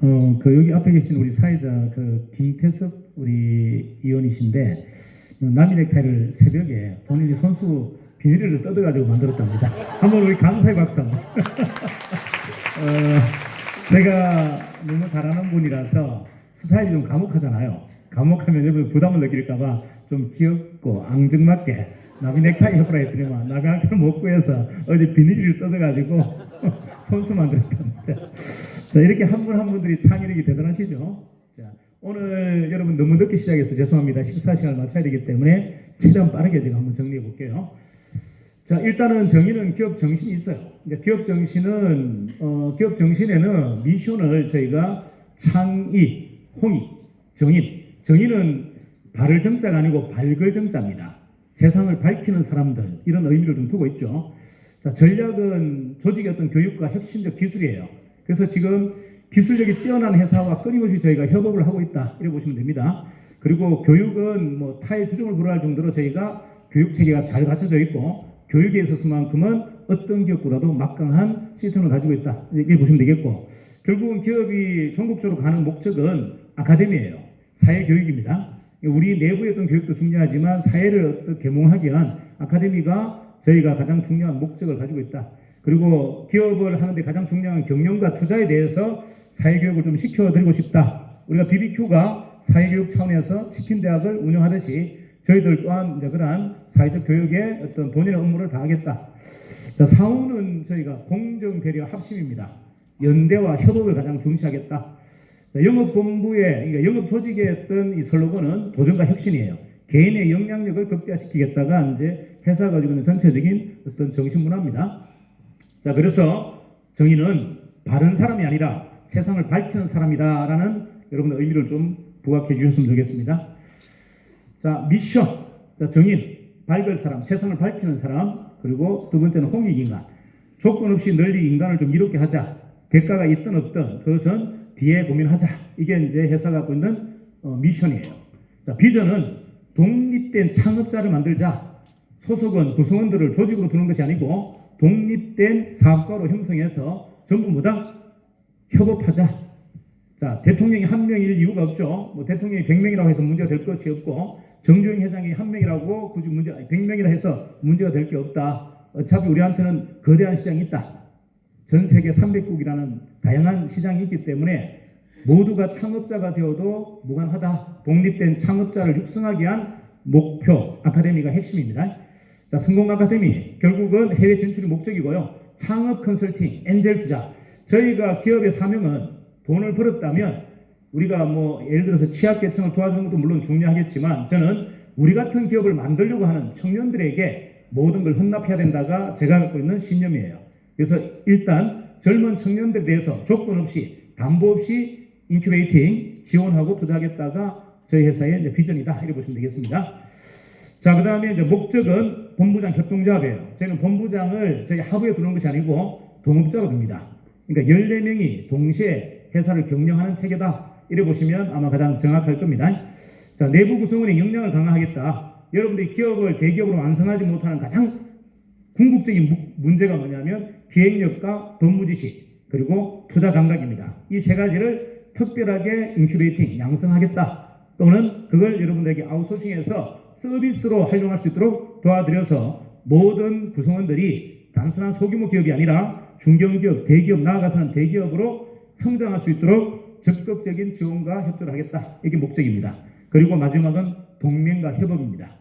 어, 그 여기 앞에 계신 우리 사회자 그 김태섭 우리 의원이신데 어, 남이 넥타이를 새벽에 본인이 손수 비닐을 뜯어가지고 만들었답니다. 한번 우리 감사의 박수. 어, 제가 너무 잘하는 분이라서 스타일이 좀 과묵하잖아요. 과묵하면 여러분 부담을 느낄까봐 좀 귀엽고 앙증맞게 나비 넥타이 해보라 했더니만 나비한테는 못 구해서 어제 비닐을 뜯어가지고 손수 만들었답니다. 자, 이렇게 한 분 한 분들이 창의력이 대단하시죠? 자, 오늘 여러분 너무 늦게 시작해서 죄송합니다. 식사 시간을 맞춰야 되기 때문에 최대한 빠르게 제가 한번 정리해 볼게요. 자, 일단은 정의는 기업 정신이 있어요. 이제 기업 정신은, 어, 기업 정신에는 미션을 저희가 창의, 홍의, 정인. 정의는 발을 정자가 아니고 밝을 정자입니다. 세상을 밝히는 사람들, 이런 의미를 좀 두고 있죠. 자, 전략은 조직의 어떤 교육과 혁신적 기술이에요. 그래서 지금 기술력이 뛰어난 회사와 끊임없이 저희가 협업을 하고 있다. 이렇게 보시면 됩니다. 그리고 교육은 뭐 타의 주종을 불허할 정도로 저희가 교육 체계가 잘 갖춰져 있고 교육에 있어서만큼은 어떤 기업보다도 막강한 시스템을 가지고 있다. 이렇게 보시면 되겠고 결국은 기업이 전국적으로 가는 목적은 아카데미예요. 사회 교육입니다. 우리 내부의 어떤 교육도 중요하지만 사회를 계몽하기 위한 아카데미가 저희가 가장 중요한 목적을 가지고 있다. 그리고 기업을 하는데 가장 중요한 경영과 투자에 대해서 사회교육을 좀 시켜드리고 싶다. 우리가 BBQ가 사회교육 차원에서 치킨 대학을 운영하듯이 저희들 또한 이제 그러한 사회적 교육에 어떤 본인의 업무를 다하겠다. 자, 사후는 저희가 공정 배려 합심입니다. 연대와 협업을 가장 중시하겠다. 자, 영업본부의 그러니까 영업 조직의 어떤 이 슬로건은 도전과 혁신이에요. 개인의 영향력을 극대화시키겠다가 이제 회사가 가지고 있는 전체적인 어떤 정신 문화입니다. 자, 그래서 정의는 바른 사람이 아니라 세상을 밝히는 사람이다라는 여러분의 의미를 좀 부각해 주셨으면 좋겠습니다. 자, 미션. 자, 정인. 밝을 사람, 세상을 밝히는 사람. 그리고 두 번째는 홍익인간. 조건 없이 널리 인간을 좀 이롭게 하자. 대가가 있든 없든 그것은 뒤에 고민하자. 이게 이제 회사가 갖고 있는 어, 미션이에요. 자, 비전은 독립된 창업자를 만들자. 소속은 구성원들을 조직으로 두는 것이 아니고 독립된 사업가로 형성해서 전부 뭐다? 협업하자. 자, 대통령이 한 명일 이유가 없죠. 뭐 대통령이 100명이라고 해서 문제가 될 것이 없고 정주영 회장이 한 명이라고 굳이 문제 100명이라 해서 문제가 될 게 없다. 어차피 우리한테는 거대한 시장이 있다. 전 세계 300국이라는 다양한 시장이 있기 때문에 모두가 창업자가 되어도 무관하다. 독립된 창업자를 육성하기 위한 목표 아카데미가 핵심입니다. 자, 성공 아카데미 결국은 해외 진출이 목적이고요. 창업 컨설팅, 엔젤 투자. 저희가 기업의 사명은 돈을 벌었다면 우리가 뭐 예를 들어서 취약계층을 도와주는 것도 물론 중요하겠지만 저는 우리 같은 기업을 만들려고 하는 청년들에게 모든 걸 헌납해야 된다가 제가 갖고 있는 신념이에요. 그래서 일단 젊은 청년들에 대해서 조건 없이 담보 없이 인큐베이팅 지원하고 투자하겠다가 저희 회사의 비전이다 이렇게 보시면 되겠습니다. 자, 그 다음에 이제 목적은 본부장 협동조합이에요. 저희는 본부장을 저희 하부에 두는 것이 아니고 동업자로 둡니다. 그러니까 14명이 동시에 회사를 경영하는 체계다. 이래 보시면 아마 가장 정확할 겁니다. 자, 내부 구성원의 역량을 강화하겠다. 여러분들이 기업을 대기업으로 완성하지 못하는 가장 궁극적인 무- 문제가 뭐냐면 기획력과 법무지식 그리고 투자 감각입니다. 이 세 가지를 특별하게 인큐베이팅, 양성하겠다. 또는 그걸 여러분들에게 아웃소싱해서 서비스로 활용할 수 있도록 도와드려서 모든 구성원들이 단순한 소규모 기업이 아니라 중견기업, 대기업 나아가서는 대기업으로 성장할 수 있도록 적극적인 지원과 협조를 하겠다. 이게 목적입니다. 그리고 마지막은 동맹과 협업입니다.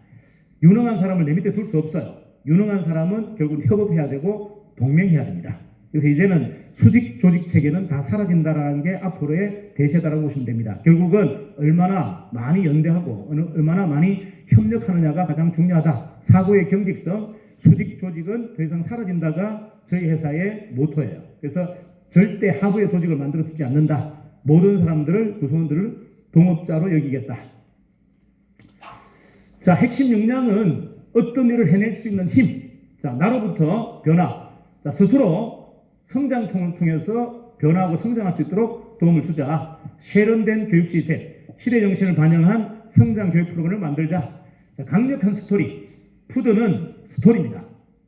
유능한 사람을 내 밑에 둘 수 없어요. 유능한 사람은 결국 협업해야 되고 동맹해야 됩니다. 그래서 이제는 수직 조직 체계는 다 사라진다라는 게 앞으로의 대세다라고 보시면 됩니다. 결국은 얼마나 많이 연대하고 얼마나 많이 협력하느냐가 가장 중요하다. 사고의 경직성, 수직 조직은 더 이상 사라진다가 저희 회사의 모토예요. 그래서 절대 하부의 조직을 만들어 쓰지 않는다. 모든 사람들을 구성원들을 동업자로 여기겠다. 자, 핵심 역량은 어떤 일을 해낼 수 있는 힘. 자, 나로부터 변화. 자, 스스로 성장통을 통해서 변화하고 성장할 수 있도록 도움을 주자. 세련된 교육 시스템, 시대 정신을 반영한 성장 교육 프로그램을 만들자. 자, 강력한 스토리. 푸드는 스토리입니다.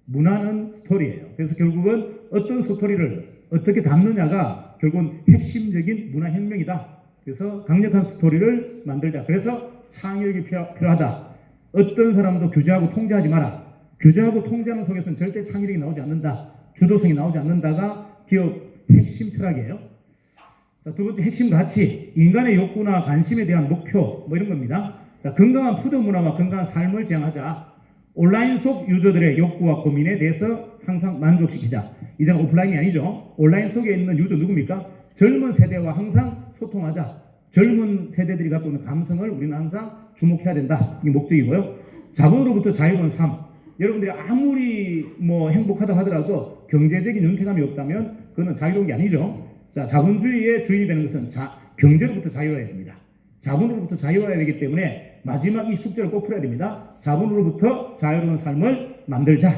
문화는 스토리예요. 그래서 결국은 어떤 스토리를 어떻게 담느냐가 결국은 핵심적인 문화혁명이다. 그래서 강력한 스토리를 만들자. 그래서 창의력이 필요- 필요하다. 어떤 사람도 규제하고 통제하지 마라. 규제하고 통제하는 속에서는 절대 창의력이 나오지 않는다. 주도성이 나오지 않는다가 기업 핵심 철학이에요. 자, 두 번째 핵심 가치, 인간의 욕구나 관심에 대한 목표, 뭐 이런 겁니다. 자, 건강한 푸드 문화와 건강한 삶을 지향하자. 온라인 속 유저들의 욕구와 고민에 대해서 항상 만족시키자. 이제는 오프라인이 아니죠. 온라인 속에 있는 유저 누굽니까? 젊은 세대와 항상 소통하자. 젊은 세대들이 갖고 있는 감성을 우리는 항상 주목해야 된다. 이게 목적이고요. 자본으로부터 자유로운 삶. 여러분들이 아무리 뭐 행복하다 하더라도 경제적인 윤택감이 없다면 그거는 자유로운 게 아니죠. 자, 자본주의의 주인이 되는 것은 자, 경제로부터 자유해야 됩니다. 자본으로부터 자유해야 되기 때문에 마지막 이 숙제를 꼭 풀어야 됩니다. 자본으로부터 자유로운 삶을 만들자.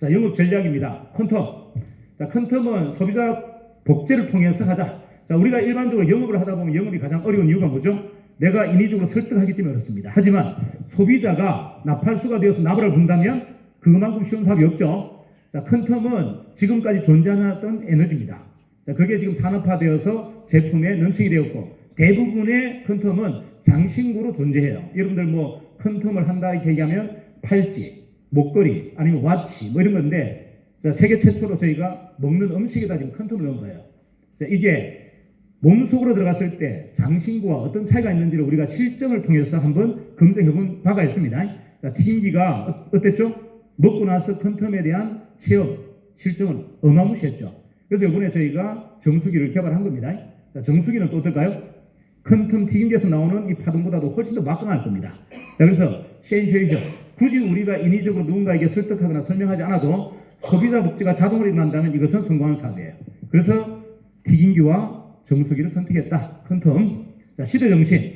자, 영업 전략입니다. 컨텀. 자, 컨텀은 소비자 복제를 통해서 하자. 자, 우리가 일반적으로 영업을 하다 보면 영업이 가장 어려운 이유가 뭐죠? 내가 인위적으로 설득하기 때문에 그렇습니다. 하지만 소비자가 나팔수가 되어서 나발을 분다면 그만큼 쉬운 사업이 없죠. 자, 컨텀은 지금까지 존재하던 에너지입니다. 자, 그게 지금 산업화되어서 제품에 런칭이 되었고 대부분의 컨텀은 장신구로 존재해요. 여러분들 뭐 컨텀을 한다 이렇게 얘기하면 팔찌, 목걸이 아니면 와치 뭐 이런 건데 자, 세계 최초로 저희가 먹는 음식에다 지금 컨텀을 넣은 거예요. 자, 이게 몸속으로 들어갔을 때 장신구와 어떤 차이가 있는지를 우리가 실증을 통해서 한번 검증해 본 바가 있습니다. 자, 튀김기가 어- 어땠죠? 먹고 나서 컨텀에 대한 체험, 실증은 어마무시했죠. 그래서 이번에 저희가 정수기를 개발한 겁니다. 자, 정수기는 또 어떨까요? 컨텀 튀김기에서 나오는 이 파동보다도 훨씬 더 막강할 겁니다. 자, 그래서 센세이션. 굳이 우리가 인위적으로 누군가에게 설득하거나 설명하지 않아도 소비자 복지가 자동으로 일어난다면 이것은 성공한 사업이에요. 그래서 튀김기와 정수기를 선택했다. 컨텀. 자, 시대 정신.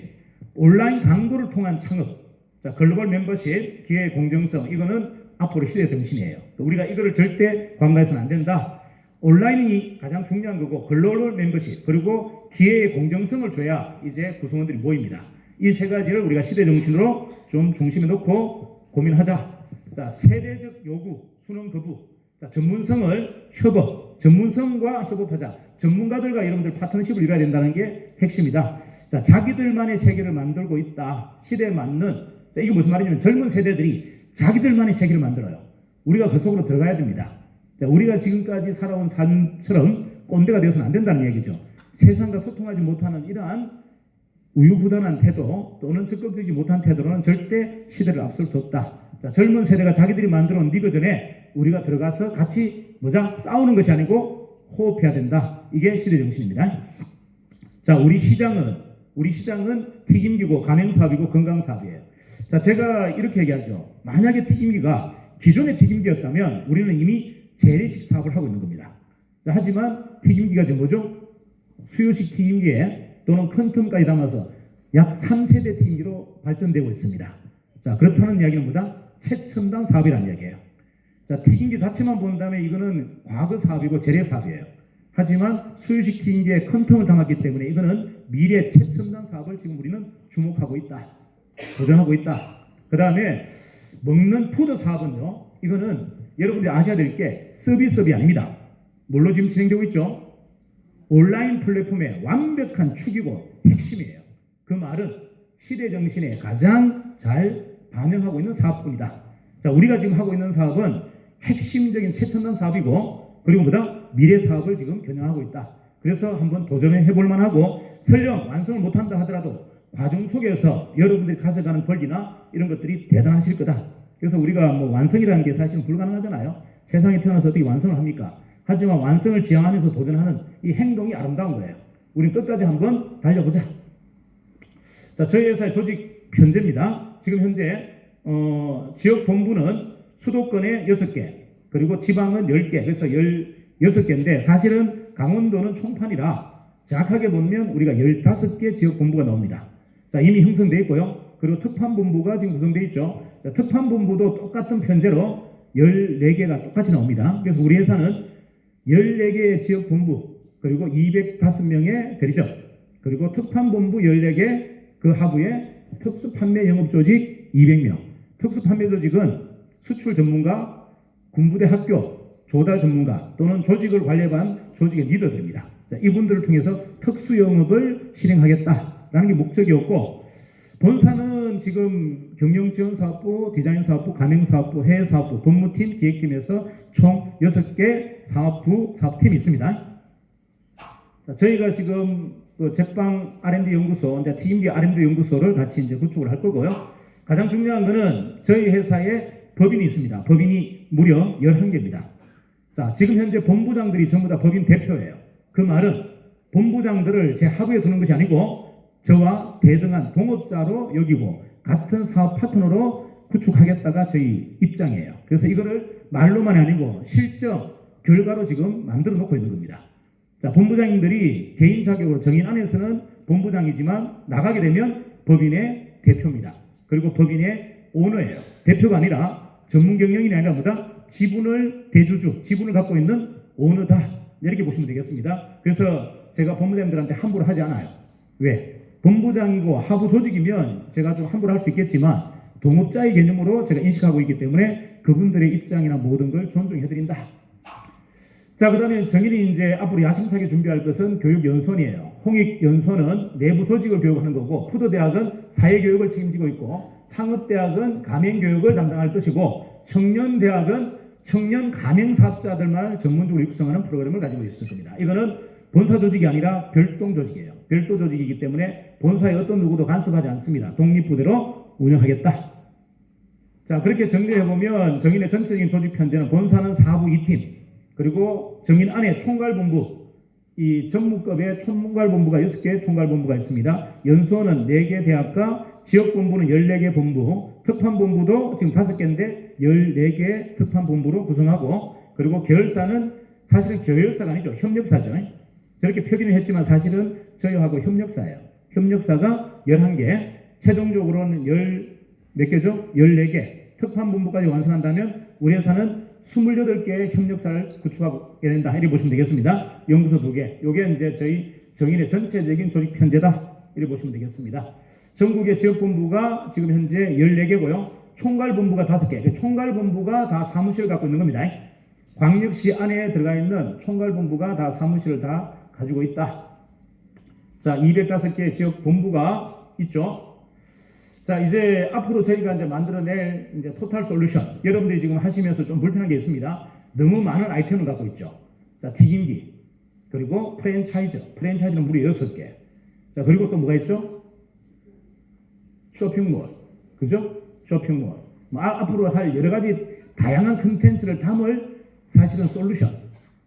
온라인 광고를 통한 창업. 자, 글로벌 멤버십, 기회 공정성. 이거는 앞으로 시대 정신이에요. 우리가 이거를 절대 관가해서는 안 된다. 온라인이 가장 중요한 거고 글로벌 멤버십 그리고 기회의 공정성을 줘야 이제 구성원들이 모입니다. 이 세 가지를 우리가 시대 정신으로 좀 중심에 놓고 고민하자. 자, 세대적 요구, 수능 거부. 자, 전문성을 협업, 전문성과 협업하자. 전문가들과 여러분들 파트너십을 이뤄야 된다는 게 핵심이다. 자, 자기들만의 세계를 만들고 있다. 시대에 맞는. 자, 이게 무슨 말이냐면 젊은 세대들이 자기들만의 세계를 만들어요. 우리가 그 속으로 들어가야 됩니다. 자, 우리가 지금까지 살아온 삶처럼 꼰대가 되어서는 안 된다는 얘기죠. 세상과 소통하지 못하는 이러한 우유부단한 태도 또는 적극적이지 못한 태도로는 절대 시대를 앞설 수 없다. 자, 젊은 세대가 자기들이 만들어 온 리그전에 우리가 들어가서 같이 뭐자 싸우는 것이 아니고 호흡해야 된다. 이게 시대 정신입니다. 자, 우리 시장은 우리 시장은 튀김기고 가맹사업이고 건강사업이에요. 자, 제가 이렇게 얘기하죠. 만약에 튀김기가 기존의 튀김기였다면 우리는 이미 재래식 사업을 하고 있는 겁니다. 자, 하지만 튀김기가 지금 뭐죠? 수요식 튀김기에 또는 큰 틈까지 담아서 약 3세대 튀김기로 발전되고 있습니다. 자, 그렇다는 이야기는 뭐다? 최첨단 사업이라는 이야기예요. 자, 튀김기 자체만 본다면 이거는 과거 사업이고 재래 사업이에요. 하지만 수요식 튀김기에 큰 틈을 담았기 때문에 이거는 미래 최첨단 사업을 지금 우리는 주목하고 있다. 도전하고 있다. 그 다음에 먹는 푸드 사업은요, 이거는 여러분들이 아셔야 될 게 서비스업이 아닙니다. 뭘로 지금 진행되고 있죠? 온라인 플랫폼의 완벽한 축이고 핵심이에요. 그 말은 시대 정신에 가장 잘 반영하고 있는 사업입니다. 자, 우리가 지금 하고 있는 사업은 핵심적인 최첨단 사업이고 그리고 보다 미래 사업을 지금 겨냥하고 있다. 그래서 한번 도전해 해볼 만하고 설령 완성을 못한다 하더라도 과정 속에서 여러분들이 가져가는 권리나 이런 것들이 대단하실 거다. 그래서 우리가 뭐 완성이라는 게 사실은 불가능하잖아요. 세상에 태어나서 어떻게 완성을 합니까? 하지만 완성을 지향하면서 도전하는 이 행동이 아름다운 거예요. 우리 끝까지 한번 달려보자. 자, 저희 회사의 조직 현재입니다. 지금 현재 어, 지역 본부는 수도권에 6개, 그리고 지방은 10개, 그래서 16개인데 사실은 강원도는 총판이라 정확하게 보면 우리가 15개 지역 본부가 나옵니다. 자, 이미 형성되어 있고요. 그리고 특판본부가 지금 구성되어 있죠. 자, 특판본부도 똑같은 편제로 14개가 똑같이 나옵니다. 그래서 우리 회사는 14개의 지역 본부, 그리고 205명의 대리점, 그리고 특판본부 14개, 그 하부에 특수판매 영업조직 200명. 특수판매 조직은 수출 전문가, 군부대 학교, 조달 전문가 또는 조직을 관리한 조직의 리더들입니다. 자, 이분들을 통해서 특수 영업을 실행하겠다 라는 게 목적이었고 본사는 지금 경영지원사업부, 디자인사업부, 가맹사업부, 해외사업부, 법무팀, 기획팀에서 총 6개 사업부, 사업팀이 있습니다. 자, 저희가 지금 그 제빵 R&D 연구소, 이제 TMD R&D 연구소를 같이 이제 구축을 할 거고요. 가장 중요한 거는 저희 회사에 법인이 있습니다. 법인이 무려 11개입니다. 자, 지금 현재 본부장들이 전부 다 법인 대표예요. 그 말은 본부장들을 제 하부에 두는 것이 아니고 저와 대등한 동업자로 여기고 같은 사업 파트너로 구축하겠다가 저희 입장이에요. 그래서 이거를 말로만이 아니고 실적 결과로 지금 만들어 놓고 있는 겁니다. 자, 본부장님들이 개인 자격으로 정인 안에서는 본부장이지만 나가게 되면 법인의 대표입니다. 그리고 법인의 오너예요. 대표가 아니라 전문 경영인이 아니라 뭐다? 지분을 대주주, 지분을 갖고 있는 오너다. 이렇게 보시면 되겠습니다. 그래서 제가 본부장님들한테 함부로 하지 않아요. 왜? 본부장이고 하부 조직이면 제가 좀 함부로 할 수 있겠지만 동업자의 개념으로 제가 인식하고 있기 때문에 그분들의 입장이나 모든 걸 존중해드린다. 자, 그 다음에 정인이 이제 앞으로 야심차게 준비할 것은 교육연수원이에요. 홍익연수원은 내부 조직을 교육하는 거고, 푸드대학은 사회교육을 책임지고 있고, 창업대학은 가맹교육을 담당할 것이고, 청년대학은 청년 가맹사업자들만 전문적으로 육성하는 프로그램을 가지고 있을 겁니다. 이거는 본사 조직이 아니라 별동 조직이에요. 별도 조직이기 때문에 본사의 어떤 누구도 간섭하지 않습니다. 독립부대로 운영하겠다. 자, 그렇게 정리해보면 정인의 전체적인 조직 편제는 본사는 4부 2팀, 그리고 정인 안에 총괄본부, 이 전무급의 총괄본부가 6개 총괄본부가 있습니다. 연수원은 4개 대학과 지역본부는 14개 본부, 특판본부도 지금 5개인데 14개 특판본부로 구성하고 그리고 계열사는 사실은 계열사가 아니죠. 협력사죠. 저렇게 표기는 했지만 사실은 저희하고 협력사예요. 협력사가 11개, 최종적으로는 10, 몇 개죠? 14개. 특판본부까지 완성한다면 우리 회사는 28개의 협력사를 구축하게 된다. 이렇게 보시면 되겠습니다. 연구소 2개. 요게 이제 저희 정인의 전체적인 조직 편제다. 이렇게 보시면 되겠습니다. 전국의 지역본부가 지금 현재 14개고요. 총괄본부가 5개. 총괄본부가 다 사무실을 갖고 있는 겁니다. 광역시 안에 들어가 있는 총괄본부가 다 사무실을 다 가지고 있다. 자, 205개 지역 본부가 있죠. 자, 이제 앞으로 저희가 이제 만들어낼 이제 토탈 솔루션. 여러분들이 지금 하시면서 좀 불편한 게 있습니다. 너무 많은 아이템을 갖고 있죠. 자, 튀김기. 그리고 프랜차이즈. 프랜차이즈는 무려 6개. 자, 그리고 또 뭐가 있죠? 쇼핑몰. 그죠? 쇼핑몰. 뭐 아- 앞으로 할 여러 가지 다양한 컨텐츠를 담을 사실은 솔루션.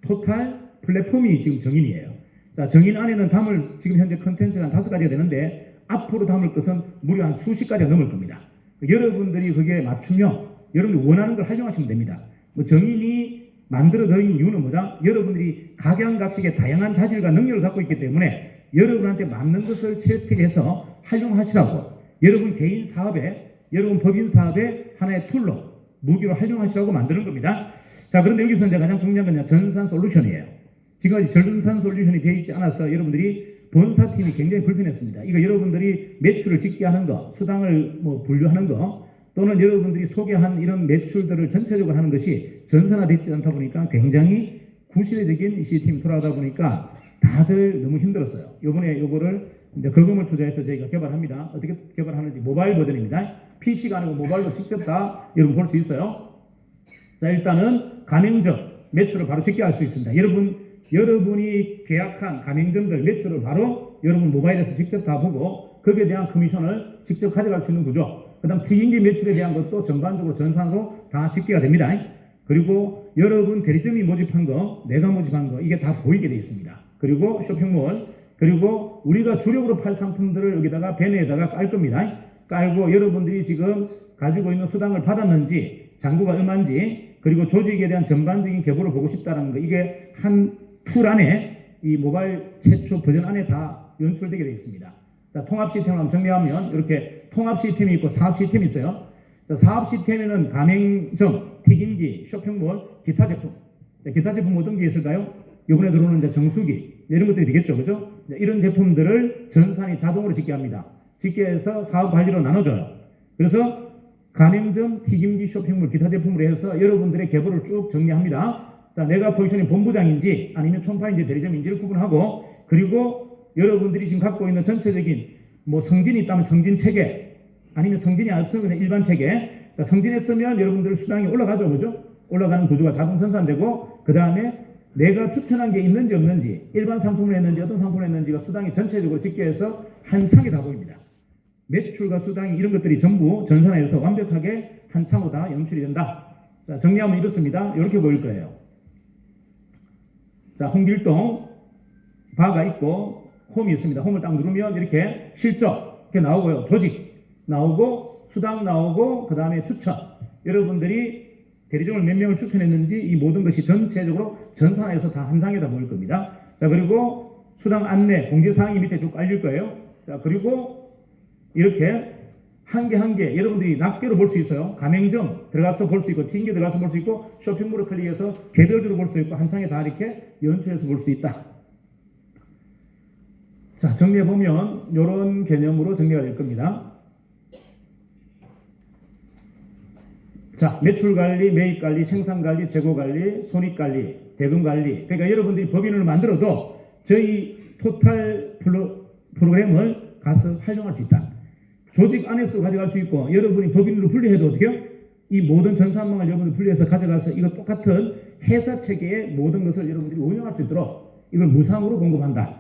토탈 플랫폼이 지금 정인이에요. 자, 정인 안에는 담을 지금 현재 컨텐츠가 한 다섯 가지가 되는데 앞으로 담을 것은 무려 한 수십 가지가 넘을 겁니다. 여러분들이 그게 맞추면 여러분이 원하는 걸 활용하시면 됩니다. 뭐 정인이 만들어진 이유는 뭐다? 여러분들이 각양각색의 다양한 자질과 능력을 갖고 있기 때문에 여러분한테 맞는 것을 채택해서 활용하시라고 여러분 개인 사업에 여러분 법인 사업에 하나의 툴로 무기로 활용하시라고 만드는 겁니다. 자 그런데 여기서 이제 가장 중요한 건 전산 솔루션이에요. 지금까지 전산 솔루션이 되어 있지 않아서 여러분들이 본사팀이 굉장히 불편했습니다. 이거 여러분들이 매출을 짓게 하는 거, 수당을 뭐 분류하는 거, 또는 여러분들이 소개한 이런 매출들을 전체적으로 하는 것이 전산화되지 않다 보니까 굉장히 구시대적인 시스템이 돌아가다 보니까 다들 너무 힘들었어요. 요번에 요거를 이제 거금을 투자해서 저희가 개발합니다. 어떻게 개발하는지 모바일 버전입니다. PC가 아니고 모바일로 직접 다 여러분 볼 수 있어요. 자, 일단은 가맹점 매출을 바로 집계할 수 있습니다. 여러분, 여러분이 계약한 가맹점들 매출을 바로 여러분 모바일에서 직접 다 보고 거기에 대한 커미션을 직접 가져갈 수 있는 구조. 그 다음 튀김기 매출에 대한 것도 전반적으로 전산으로 다 집계가 됩니다. 그리고 여러분 대리점이 모집한 거, 내가 모집한 거, 이게 다 보이게 되어 있습니다. 그리고 쇼핑몰, 그리고 우리가 주력으로 팔 상품들을 여기다가 배너에다가 깔 겁니다. 깔고 여러분들이 지금 가지고 있는 수당을 받았는지, 잔고가 얼마인지, 그리고 조직에 대한 전반적인 계보를 보고 싶다는 거, 이게 한 툴 안에 이 모바일 최초 버전 안에 다 연출되게 되어 있습니다. 자, 통합 시스템을 한번 정리하면 이렇게 통합 시스템이 있고 사업 시스템이 있어요. 자, 사업 시스템에는 가맹점, 튀김기, 쇼핑몰, 기타 제품. 자, 기타 제품 어떤 게 있을까요? 이번에 들어오는 이제 정수기 이런 것들이 되겠죠, 그죠? 자, 이런 제품들을 전산이 자동으로 집계합니다. 집계해서 사업 관리로 나눠줘요. 그래서 가맹점, 튀김기, 쇼핑몰, 기타 제품으로 해서 여러분들의 계보를 쭉 정리합니다. 자, 내가 포지션이 본부장인지 아니면 총파인지 대리점인지를 구분하고 그리고 여러분들이 지금 갖고 있는 전체적인 뭐 성진이 있다면 성진 체계 아니면 성진이 없으면 일반 체계 자, 성진했으면 여러분들 수당이 올라가죠 그죠? 올라가는 구조가 자동 생산되고 그 다음에 내가 추천한 게 있는지 없는지 일반 상품을 했는지 어떤 상품을 했는지가 수당이 전체적으로 집계해서 한 창에 다 보입니다. 매출과 수당이 이런 것들이 전부 전산화해서 완벽하게 한 창으로 다 연출이 된다. 자, 정리하면 이렇습니다. 이렇게 보일 거예요. 자, 홍길동 바가 있고 홈이 있습니다. 홈을 딱 누르면 이렇게 실적 이렇게 나오고요. 조직 나오고 수당 나오고 그 다음에 추천 여러분들이 대리점을 몇 명을 추천했는지 이 모든 것이 전체적으로 전산화해서 다 한 장에다 보일 겁니다. 자 그리고 수당 안내 공지사항이 밑에 쭉 깔릴 거예요. 자 그리고 이렇게 한 개 한 개 여러분들이 낱개로 볼 수 있어요. 가맹점 들어가서 볼 수 있고 튕겨 들어가서 볼 수 있고 쇼핑몰을 클릭해서 개별적으로 볼 수 있고 한 장에 다 이렇게 연출해서 볼 수 있다. 자 정리해 보면 이런 개념으로 정리가 될 겁니다. 자 매출 관리, 매입 관리, 생산 관리, 재고 관리, 손익 관리, 대금 관리. 그러니까 여러분들이 법인을 만들어도 저희 토탈 프로, 프로그램을 가서 활용할 수 있다. 조직 안에서 가져갈 수 있고 여러분이 법인으로 분리해도 어떻게요? 이 모든 전산망을 여러분이 분리해서 가져가서 이거 똑같은 회사 체계의 모든 것을 여러분들이 운영할 수 있도록 이걸 무상으로 공급한다.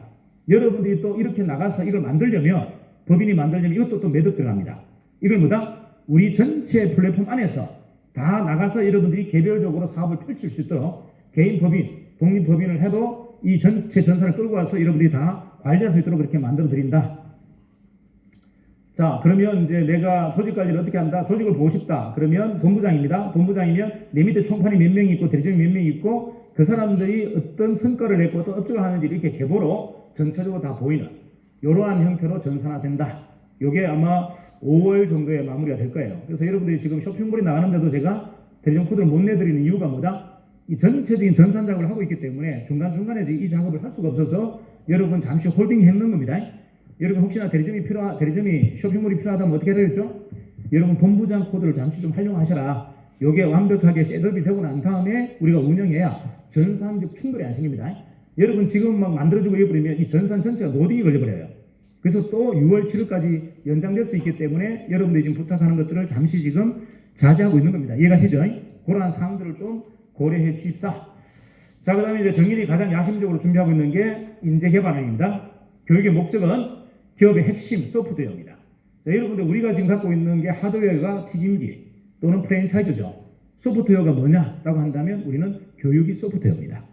여러분들이 또 이렇게 나가서 이걸 만들려면 법인이 만들려면 이것도 또 매듭 들어갑니다. 이걸 뭐다? 우리 전체 플랫폼 안에서 다 나가서 여러분들이 개별적으로 사업을 펼칠 수 있도록 개인 법인, 독립 법인을 해도 이 전체 전산을 끌고 와서 여러분들이 다 관리할 수 있도록 그렇게 만들어 드린다. 자, 그러면 이제 내가 조직 관리를 어떻게 한다? 조직을 보고 싶다. 그러면 본부장입니다. 본부장이면 내 밑에 총판이 몇 명이 있고 대리점이 몇 명이 있고 그 사람들이 어떤 성과를 냈고 어떤 업적을 하는지 이렇게 계보로 전체적으로 다 보이는 이러한 형태로 전산화된다. 요게 아마 5월 정도에 마무리가 될 거예요. 그래서 여러분들이 지금 쇼핑몰에 나가는데도 제가 대리점 코드를 못 내드리는 이유가 뭐다? 이 전체적인 전산 작업을 하고 있기 때문에 중간중간에 이 작업을 할 수가 없어서 여러분 잠시 홀딩 해놓는 겁니다. 여러분 혹시나 대리점이 필요하, 대리점이 쇼핑몰이 필요하다면 어떻게 해야 되겠죠? 여러분 본부장 코드를 잠시 좀 활용하셔라. 요게 완벽하게 셋업이 되고 난 다음에 우리가 운영해야 전산적 충돌이 안 생깁니다. 여러분 지금 막 만들어주고 이래버리면 이 전산 전체가 노딩이 걸려버려요. 그래서 또 6월 7일까지 연장될 수 있기 때문에 여러분들이 지금 부탁하는 것들을 잠시 지금 자제하고 있는 겁니다. 이해가시죠? 그러한 사항들을 좀 고려해 주십사. 자, 그 다음에 이제 정인이 가장 야심적으로 준비하고 있는 게 인재 개발입니다. 교육의 목적은 기업의 핵심 소프트웨어입니다. 자, 여러분들 우리가 지금 갖고 있는 게 하드웨어가 튀김기 또는 프랜차이즈죠. 소프트웨어가 뭐냐라고 한다면 우리는 교육이 소프트웨어입니다.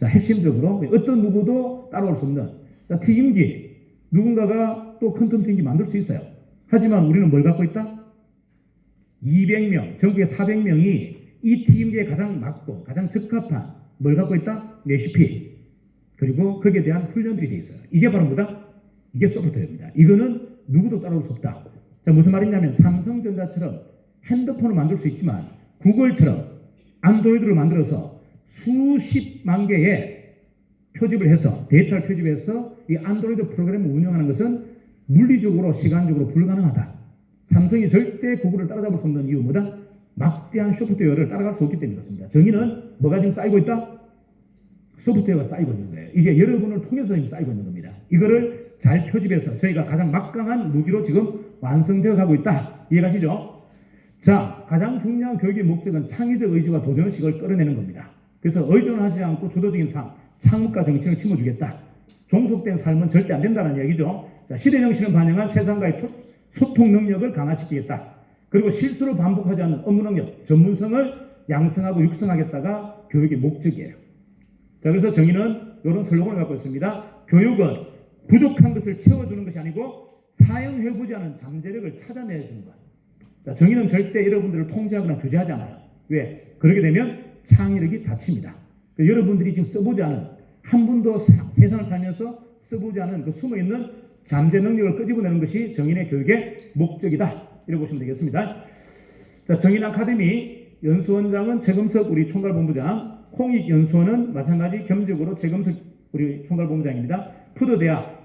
자, 핵심적으로 어떤 누구도 따라올 수 없는 자, 튀김기 누군가가 또큰 튀김기 만들 수 있어요. 하지만 우리는 뭘 갖고 있다? 200명, 전국에 400명이 이 튀김기에 가장 맞고 가장 적합한 뭘 갖고 있다? 레시피. 그리고 거기에 대한 훈련들이 돼 있어요. 이게 바로 뭐다? 이게 소프트웨어입니다. 이거는 누구도 따라올 수 없다. 자, 무슨 말이냐면 삼성전자처럼 핸드폰을 만들 수 있지만 구글처럼 안드로이드를 만들어서 수십만 개의 표집을 해서 데이터를 표집해서 이 안드로이드 프로그램을 운영하는 것은 물리적으로 시간적으로 불가능하다. 삼성이 절대 구글을 따라잡을 수 없는 이유 뭐다? 막대한 소프트웨어를 따라갈 수 없기 때문에 그렇습니다. 정의는 뭐가 지금 쌓이고 있다? 소프트웨어가 쌓이고 있는 거예요. 이게 여러분을 통해서 쌓이고 있는 겁니다. 이거를 잘 표집해서 저희가 가장 막강한 무기로 지금 완성되어 가고 있다. 이해가시죠? 자, 가장 중요한 교육의 목적은 창의적 의지와 도전의식을 끌어내는 겁니다. 그래서 의존하지 않고 주도적인 삶, 창업과 정신을 심어주겠다. 종속된 삶은 절대 안 된다는 얘기죠. 자, 시대 정신을 반영한 세상과의 토- 소통 능력을 강화시키겠다. 그리고 실수를 반복하지 않는 업무 능력, 전문성을 양성하고 육성하겠다가 교육의 목적이에요. 자, 그래서 정의는 이런 슬로건을 갖고 있습니다. 교육은 부족한 것을 채워주는 것이 아니고 사용해보지 않은 잠재력을 찾아내주는 것. 자, 정의는 절대 여러분들을 통제하거나 규제하지 않아요. 왜? 그러게 되면 창의력이 닫힙니다. 그 여러분들이 지금 써보지 않은 한 분도 사- 세상을 살면서 써보지 않은 그 숨어있는 잠재 능력을 끄집어내는 것이 정인의 교육의 목적이다. 이렇게 보시면 되겠습니다. 자, 정인 아카데미 연수원장은 최금석 우리 총괄본부장, 홍익 연수원은 마찬가지 겸직으로 최금석 우리 총괄본부장입니다. 푸드대학,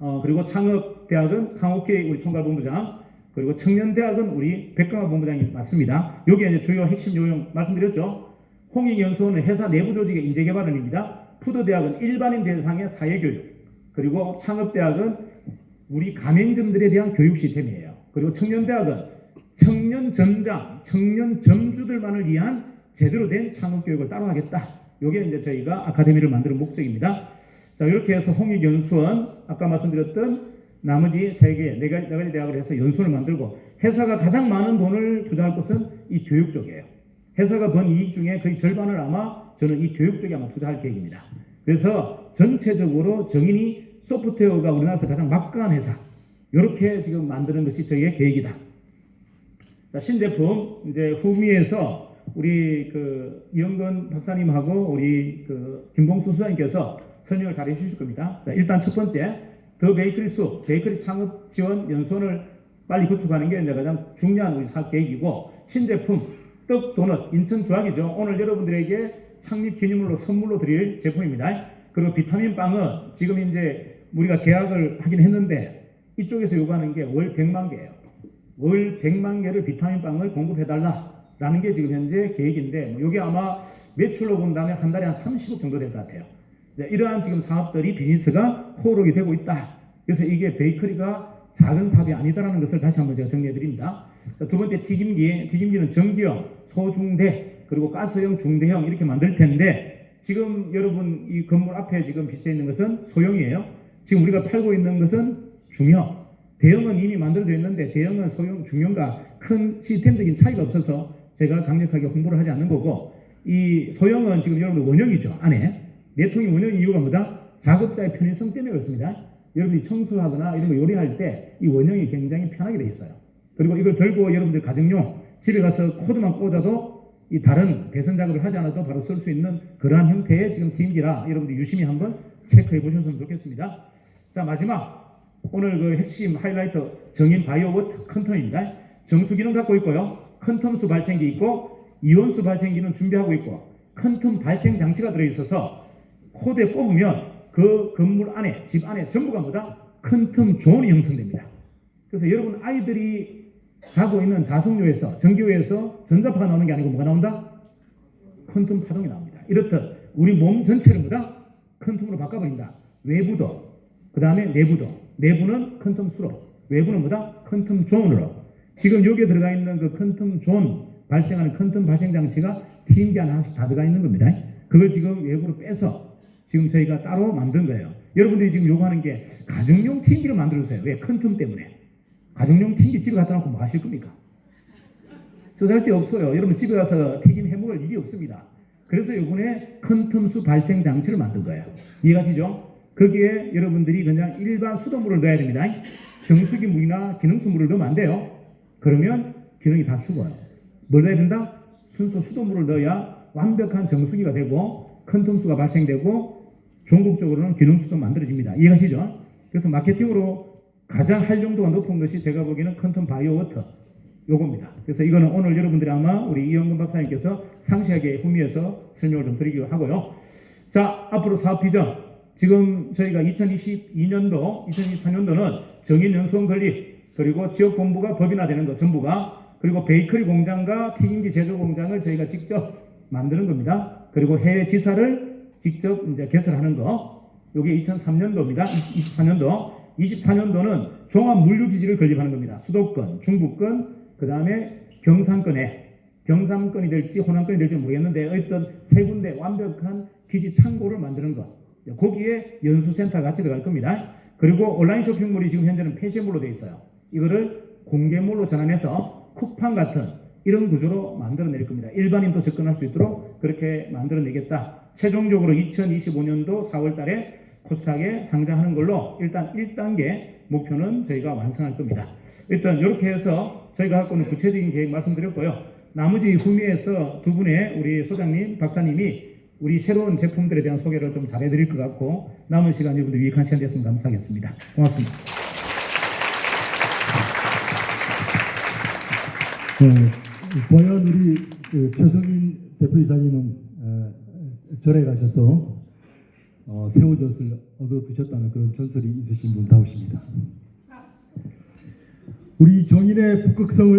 어, 그리고 창업대학은 강옥희 우리 총괄본부장, 그리고 청년대학은 우리 백강화 본부장이 맞습니다. 여기에 이제 주요 핵심 요령 말씀드렸죠. 홍익연수원은 회사 내부 조직의 인재개발원입니다. 푸드대학은 일반인 대상의 사회교육, 그리고 창업대학은 우리 가맹점들에 대한 교육 시스템이에요. 그리고 청년대학은 청년 점장, 청년 점주들만을 위한 제대로 된 창업 교육을 따로 하겠다. 요게 이제 저희가 아카데미를 만드는 목적입니다. 자, 이렇게 해서 홍익 연수원, 아까 말씀드렸던 나머지 세 개, 네 가지, 네 가지 대학을 해서 연수원을 만들고 회사가 가장 많은 돈을 투자할 곳은 이 교육 쪽이에요. 회사가 번 이익 중에 거의 절반을 아마 저는 이 교육 쪽에 아마 투자할 계획입니다. 그래서 전체적으로 정인이 소프트웨어가 우리나라에서 가장 막강한 회사, 이렇게 지금 만드는 것이 저희의 계획이다. 자, 신제품 이제 후미에서 우리 그 이영건 박사님하고 우리 그 김봉수 수장님께서 설명을 잘 해주실 겁니다. 자, 일단 첫 번째 더 베이커리 수 베이커리 창업 지원 연수원을 빨리 구축하는 게 이제 가장 중요한 우리 사업 계획이고 신제품 떡 도넛 인천 주학이죠. 오늘 여러분들에게 창립 기념으로 선물로 드릴 제품입니다. 그리고 비타민 빵은 지금 이제 우리가 계약을 하긴 했는데 이쪽에서 요구하는 게 월 100만 개예요. 월 100만 개를 비타민 빵을 공급해달라라는 게 지금 현재 계획인데 뭐 이게 아마 매출로 본다면 한 달에 한 30억 정도 될 것 같아요. 이제 이러한 지금 사업들이 비즈니스가 호록이 되고 있다. 그래서 이게 베이커리가 작은 사업이 아니다라는 것을 다시 한번 제가 정리해 드립니다. 두 번째 튀김기, 튀김기는 전기형, 소중대, 그리고 가스형, 중대형 이렇게 만들 텐데 지금 여러분 이 건물 앞에 지금 비쳐 있는 것은 소형이에요. 지금 우리가 팔고 있는 것은 중형. 대형은 이미 만들어져 있는데 대형은 소형, 중형과 큰 시스템적인 차이가 없어서 제가 강력하게 홍보를 하지 않는 거고 이 소형은 지금 여러분 원형이죠 안에 내통이 원형인 이유가 뭐다? 작업자의 편의성 때문에 그렇습니다. 여러분이 청소하거나 이런 거 요리할 때 이 원형이 굉장히 편하게 돼 있어요. 그리고 이걸 들고 여러분들 가정용 집에 가서 코드만 꽂아도 이 다른 배선 작업을 하지 않아도 바로 쓸 수 있는 그러한 형태의 지금 팀기라 여러분들 유심히 한번 체크해 보셨으면 좋겠습니다. 자 마지막 오늘 그 핵심 하이라이터 정인 바이오워트 컨텀입니다. 정수기는 갖고 있고요. 컨텀수 발생기 있고 이온수 발생기는 준비하고 있고 컨텀 발생 장치가 들어있어서 코드에 꼽으면 그 건물 안에 집 안에 전부가 뭐다? 컨텀 존이 형성됩니다. 그래서 여러분 아이들이 자고 있는 자석료에서 전기요에서 전자파가 나오는 게 아니고 뭐가 나온다? 컨텀 파동이 나옵니다. 이렇듯 우리 몸 전체를 뭐다? 컨텀으로 바꿔버린다. 외부도 그 다음에 내부도 내부는 컨텀 수로 외부는 뭐다? 컨텀 존으로 지금 여기에 들어가 있는 그 컨텀 존 발생하는 컨텀 발생 장치가 TM기 하나씩 다 들어가 있는 겁니다. 그걸 지금 외부로 빼서 지금 저희가 따로 만든 거예요. 여러분들이 지금 요구하는 게 가정용 TM기를 만들어주세요. 왜? 컨텀 때문에. 가정용 튀김 집에 갖다 놓고 뭐 하실 겁니까? 쓰잘 데 없어요. 여러분 집에 가서 튀김 해 먹을 일이 없습니다. 그래서 이번에 큰 틈수 발생 장치를 만든 거예요. 이해가시죠? 거기에 여러분들이 그냥 일반 수돗물을 넣어야 됩니다. 정수기 물이나 기능수 물을 넣으면 안 돼요. 그러면 기능이 다 죽어요. 뭘 넣어야 된다? 순수 수돗물을 넣어야 완벽한 정수기가 되고 큰 틈수가 발생되고 종국적으로는 기능수도 만들어집니다. 이해가시죠? 그래서 마케팅으로 가장 활용도가 높은 것이 제가 보기에는 컨텀 바이오 워터 요겁니다. 그래서 이거는 오늘 여러분들이 아마 우리 이영근 박사님께서 상세하게 후미에서 설명을 좀 드리기로 하고요. 자, 앞으로 사업 비전. 지금 저희가 2022년도, 2024년도는 정인 연수원 건립, 그리고 지역 본부가 법인화되는 것 전부가, 그리고 베이커리 공장과 튀김기 제조 공장을 저희가 직접 만드는 겁니다. 그리고 해외 지사를 직접 이제 개설하는 거. 요게 2003년도입니다. 24년도. 24년도는 종합 물류기지를 건립하는 겁니다. 수도권, 중부권, 그 다음에 경상권에 경상권이 될지 호남권이 될지 모르겠는데 어떤 세 군데 완벽한 기지 창고를 만드는 것. 거기에 연수센터 같이 들어갈 겁니다. 그리고 온라인 쇼핑몰이 지금 현재는 폐쇄몰로 되어 있어요. 이거를 공개몰로 전환해서 쿠팡 같은 이런 구조로 만들어낼 겁니다. 일반인도 접근할 수 있도록 그렇게 만들어내겠다. 최종적으로 2025년도 4월 달에 코스닥에 상장하는 걸로 일단 1단계 목표는 저희가 완성할 겁니다. 일단 이렇게 해서 저희가 갖고 있는 구체적인 계획 말씀드렸고요. 나머지 후미에서 두 분의 우리 소장님, 박사님이 우리 새로운 제품들에 대한 소개를 좀 잘해드릴 것 같고 남은 시간 여러분들 유익한 시간 됐으면 감사하겠습니다. 고맙습니다. 네, 과연 우리 그 최성인 대표이사님은 어, 절에 가셔서 어, 새우젓을 얻어 드셨다는 그런 전설이 있으신 분다우십니다. 우리 정인의 북극성을